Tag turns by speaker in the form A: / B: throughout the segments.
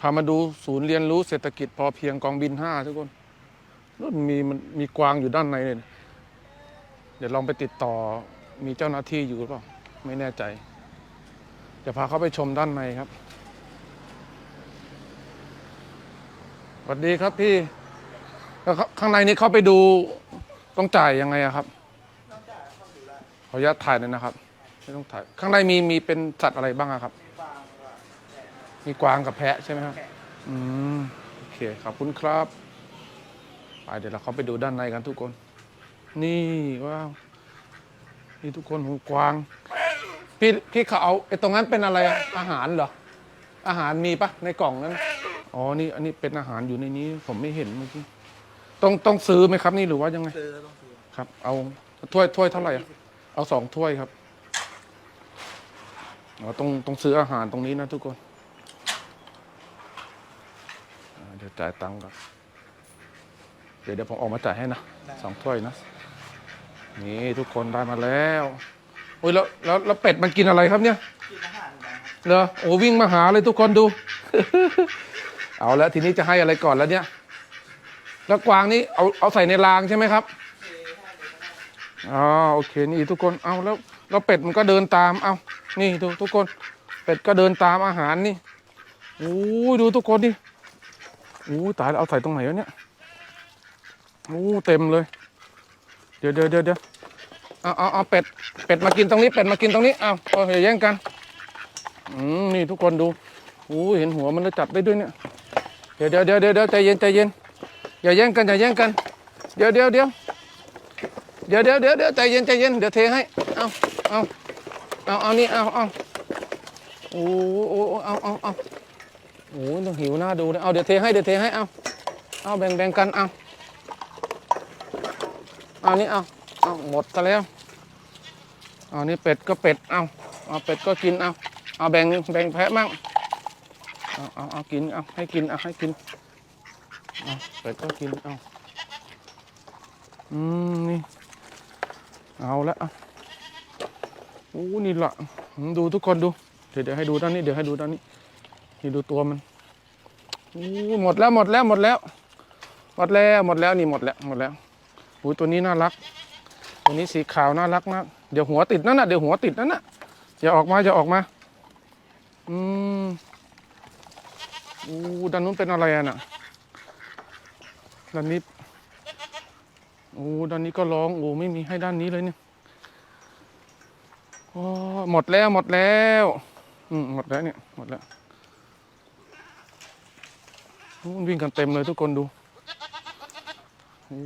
A: พามาดูศูนย์เรียนรู้เศรษฐกิจพอเพียงกองบินห้าทุกคนนู่นมีมันมีกวางอยู่ด้านในเนี่ยเดี๋ยวลองไปติดต่อมีเจ้าหน้าที่อยู่หรือเปล่าไม่แน่ใจ จะพาเขาไปชมด้านในครับสวัสดีครับพี่แล้วข้าข้างในนี้เขาไปดูต้องจ่ายยังไงอะครับขออนุญาตถ่ายหน่ยนะครับ ไม่ต้องถ่าย ข้างในมีมีเป็นสัตว์อะไรบ้างครับ มีกวางกับแพะใช่ไหมครับอืมโอเคขอบคุณครับไปเดี๋ยวเราเข้าไปดูด้านในกันทุกคน นี่ว้าวนี่ทุกคนหูกวาง พี่พี่เขาเอาไอ้ตรงนั้นเป็นอะไรอะอาหารเหรอ อาหารมีปะในกล่องนั้น อ๋อ นี่ อันนี้เป็นอาหารอยู่ในนี้ ผมไม่เห็นเมื่อกี้ ต้องต้องซื้อไหมครับ นี่หรือว่ายังไง
B: ซื้อต้องซื้อ
A: ครับ เอาถ้วยถ้วยเท่าไหร่อะเอาสองถ้วยครับ อ๋อ ต้องต้องซื้ออาหารตรงนี้นะทุกคนอ่า เดี๋ยวจ่ายตังค์ก่อนเดี๋ยวเดี๋ยวผมออกมาจ่ายให้นะสองถ้วยนะ นี่ทุกคนได้มาแล้วโอ้ยแล้วแล้วแล้วเป็ดมันกินอะไรครับเนี่ย
B: กินอาหารเหมือนกันครับ
A: เหรอโอ้วิ่งมาหาเลยทุกคนดู เอาแล้วทีนี้จะให้อะไรก่อนแล้วเนี่ย แล้วกวางนี้เอาเอาใส่ในรางใช่ไหมครับอ๋อโอเคนี่ทุกคนเอาแล้วแล้วเป็ดมันก็เดินตามเอานี่ดูทุกคน เป็ดก็เดินตามอาหารนี่โอ้ยดูทุกคนดิโอ้ตายแล้วเอาใส่ตรงไหนวะเนี่ยโอ้เต็มเลย เดี๋ยวเดี๋ยวเดี๋ยวเดี๋ยวเอาเอาเอาเป็ดเป็ดมากินตรงนี้เป็ดมากินตรงนี้เอาเอาอย่าแย่งกันอืมนี่ทุกคนดูโอ้เห็นหัวมันแล้วจับได้ด้วยเนี่ยเดี๋ยวเดี๋ยวเดี๋ยวเดี๋ยวใจเย็นใจเย็นอย่าแย่งกันอย่าแย่งกัน เดี๋ยวเดี๋ยวเดี๋ยวเดี๋ยวเดี๋ยวเดี๋ยวเดี๋ยวใจเย็นใจเย็นเดี๋ยวเทให้เอาเอาเอาเอานี่เอาเอาโอ้โอ้เอาเอาเอา โอ้ต้องหิวหน้าดูเลยเอาเดี๋ยวเทให้เดี๋ยวเทให้เอาเอาแบ่งแบ่งกันเอาเอานี่เอาเอาหมดซะแล้วเอานี่เป็ดก็เป็ดเอาเอาเป็ดก็กินเอาเอาแบ่งแบ่งแพะมั่งเอาเอาเอากินเอาให้กินเอาให้กินเอาเป็ดก็กินเอาอืมนี่เอาละอะโอ้นี่ละดูทุกคนดูเดี๋ยวเดี๋ยวให้ดูด้านนี้เดี๋ยวให้ดูด้านนี้ นี่ดูตัวมันโอ้หมดแล้วหมดแล้วหมดแล้ว หมดแล้วหมดแล้วนี่หมดแล้วหมดแล้วโอ้ยตัวนี้น่ารัก ตัวนี้สีขาวน่ารักมากเดี๋ยวหัวติดนั่นน่ะเดี๋ยวหัวติดนั่นน่ะอย่าออกมาอย่าออกมาอืมโอ้ด้านนู้นเป็นอะไรอะน่ะด้านนี้โอ้ด้านนี้ก็ร้องโอ้ไม่มีให้ด้านนี้เลยเนี่ยโอ้หมดแล้วหมดแล้ว อืมหมดแล้วเนี่ยหมดแล้ว มันวิ่งกันเต็มเลยทุกคนดูโอ้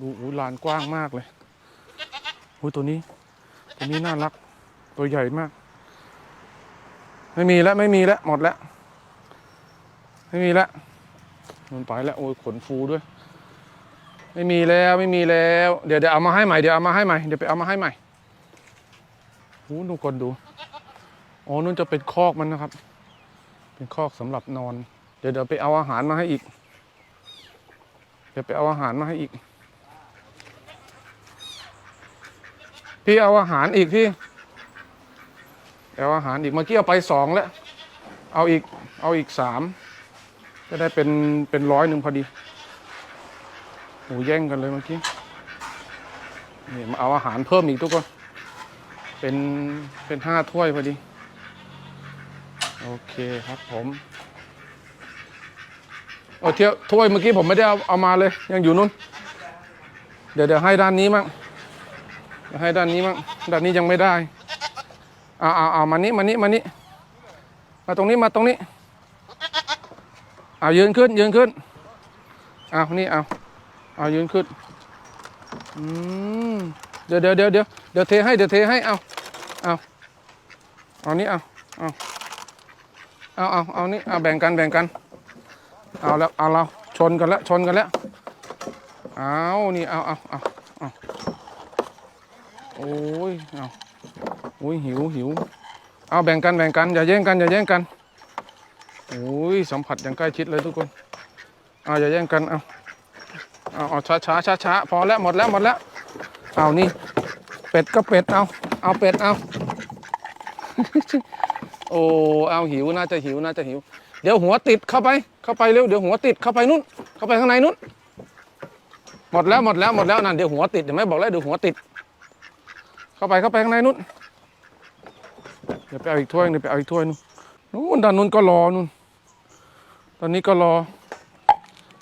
A: ดูโอ้ลานกว้างมากเลยโอ้ตัวนี้ ตัวนี้น่ารัก ตัวใหญ่มาก ไม่มีแล้วไม่มีแล้วหมดแล้ว ไม่มีแล้วมันไปแล้วโอ้ยขนฟูด้วย ไม่มีแล้วไม่มีแล้ว เดี๋ยวเดี๋ยวเอามาให้ใหม่เดี๋ยวเอามาให้ใหม่เดี๋ยวไปเอามาให้ใหม่โอ้ดูคนดูอ๋อนู่นจะเป็นคอกมันนะครับ เป็นคอกสำหรับนอน เดี๋ยวเดี๋ยวไปเอาอาหารมาให้อีก เดี๋ยวไปเอาอาหารมาให้อีก พี่เอาอาหารอีกพี่ เอาอาหารอีกเมื่อกี้เอาไปสองแล้ว เอาอีก เอาอีกสามจะได้เป็นเป็นร้อยหนึ่งพอดีโอ้แย่งกันเลยเมื่อกี้นี่มาเอาอาหารเพิ่มอีกทุกคนเป็นเป็นห้าถ้วยพอดี โอเคครับผม เอาเที่ยวถ้วยเมื่อกี้ผมไม่ได้เอาเอามาเลย ยังอยู่นู้น เดี๋ยวเดี๋ยวให้ด้านนี้มั่งให้ด้านนี้มั่งด้านนี้ยังไม่ได้เอาเอาเอามานี้มานี้มานี้มาตรงนี้มาตรงนี้เอายืนขึ้น ยืนขึ้นเอานี่เอาเอายืนขึ้นอืมเดี๋ยวเดี๋ยวเดี๋ยวเดี๋ยวเดี๋ยวเทให้เดี๋ยวเทให้เอาเอาเอานี่เอาเอาเอาเอาเอานี่เอาแบ่งกันแบ่งกัน เอาแล้วเอาเราชนกันแล้วชนกันแล้วเอานี่เอาเอาเอาเอาโอ้ยเอาโอ้ยหิวหิวเอาแบ่งกันแบ่งกันอย่าแย่งกันอย่าแย่งกันโอ้ยสัมผัสอย่างใกล้ชิดเลยทุกคนเอาอย่าแย่งกันเอาเอาเอาช้าช้าช้าช้าพอแล้วหมดแล้วหมดแล้วเอานี่เป็ดก็เป็ดเอาเอาเป็ดเอาโอ้เอาหิวน่าจะหิวน่าจะหิว เดี๋ยวหัวติดเข้าไป เข้าไปเร็ว เดี๋ยวหัวติดเข้าไปนู่น เข้าไปข้างในนู่น หมดแล้วหมดแล้วหมดแล้วนั่นเดี๋ยวหัวติดเดี๋ยวไม่บอกแล้วเดี๋ยวหัวติด เข้าไปเข้าไปข้างในนู่น เดี๋ยวไปเอาอีกถ้วยเดี๋ยวไปเอาอีกถ้วยนึงนู่นด้านนู้นก็รอนู่น ตอนนี้ก็รอ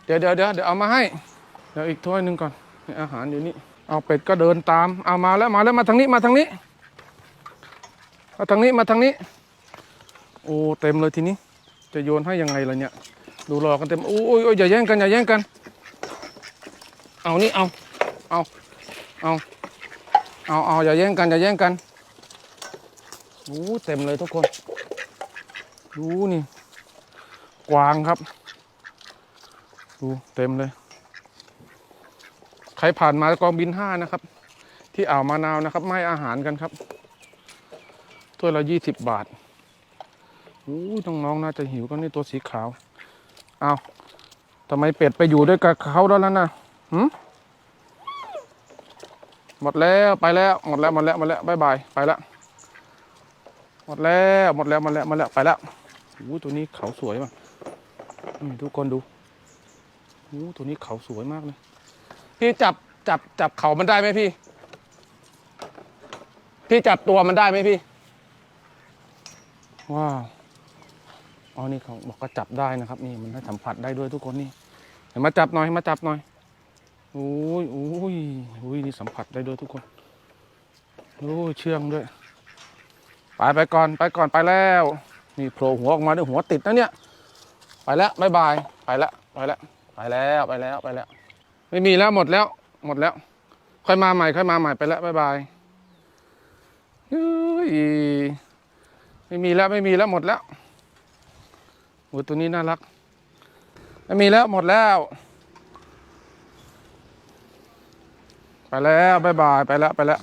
A: เดี๋ยวเดี๋ยวเดี๋ยวเดี๋ยวเอามาให้ เดี๋ยวอีกถ้วยหนึ่งก่อนนี่อาหารอยู่นี่ เอาเป็ดก็เดินตาม เอามาแล้วมาแล้วมาทางนี้มาทางนี้ มาทางนี้มาทางนี้ โอ้เต็มเลยทีนี้ จะโยนให้ยังไงล่ะเนี่ย ดูรอกันเต็มโอ้ยโอ้ยอย่าแย่งกันอย่าแย่งกัน เอานี่เอาเอาเอาเอาเอาอย่าแย่งกันอย่าแย่งกันโอ้เต็มเลยทุกคนดูนี่กวางครับ ดูเต็มเลย ใครผ่านมากองบินห้านะครับ ที่อ่าวมะนาวนะครับ ไม่อาหารกันครับถ้วยละยี่สิบบาท อู้น้องน่าจะหิวกันนี่ตัวสีขาว เอาทำไมเป็ดไปอยู่ด้วยกับเขาแล้วนั่นนะหืมหมดแล้วไปแล้วหมดแล้วหมดแล้วหมดแล้วบายบายไปแล้วหมดแล้วหมดแล้วหมดแล้วหมดแล้วไปแล้วอู้ตัวนี้เขาสวยว่ะทุกคนดูอู้ตัวนี้เขาสวยมากเลยพี่จับจับจับเขามันได้ไหมพี่ พี่จับตัวมันได้ไหมพี่ ว้าว อ๋อนี่เขาบอกก็จับได้นะครับ นี่มันให้สัมผัสได้ด้วยทุกคนนี่เห็นมาจับหน่อยมาจับหน่อยโอ้ยโอ้ยโอ้ยนี่สัมผัสได้ด้วยทุกคนโอ้ยเชื่องด้วยไปไปก่อนไปก่อนไปแล้วนี่โผล่หัวออกมาด้วยหัวติดนะเนี่ยไปแล้วบายบายไปแล้วไปแล้วไปแล้วไปแล้วไปแล้ว ไม่มีแล้วหมดแล้ว หมดแล้ว ค่อยมาใหม่ค่อยมาใหม่ไปแล้วบายบายเฮ้ยไม่มีแล้วไม่มีแล้วหมดแล้ว โอ้ตัวนี้น่ารักไม่มีแล้วหมดแล้ว ไปแล้วบายบาย ไปแล้ว ไปแล้ว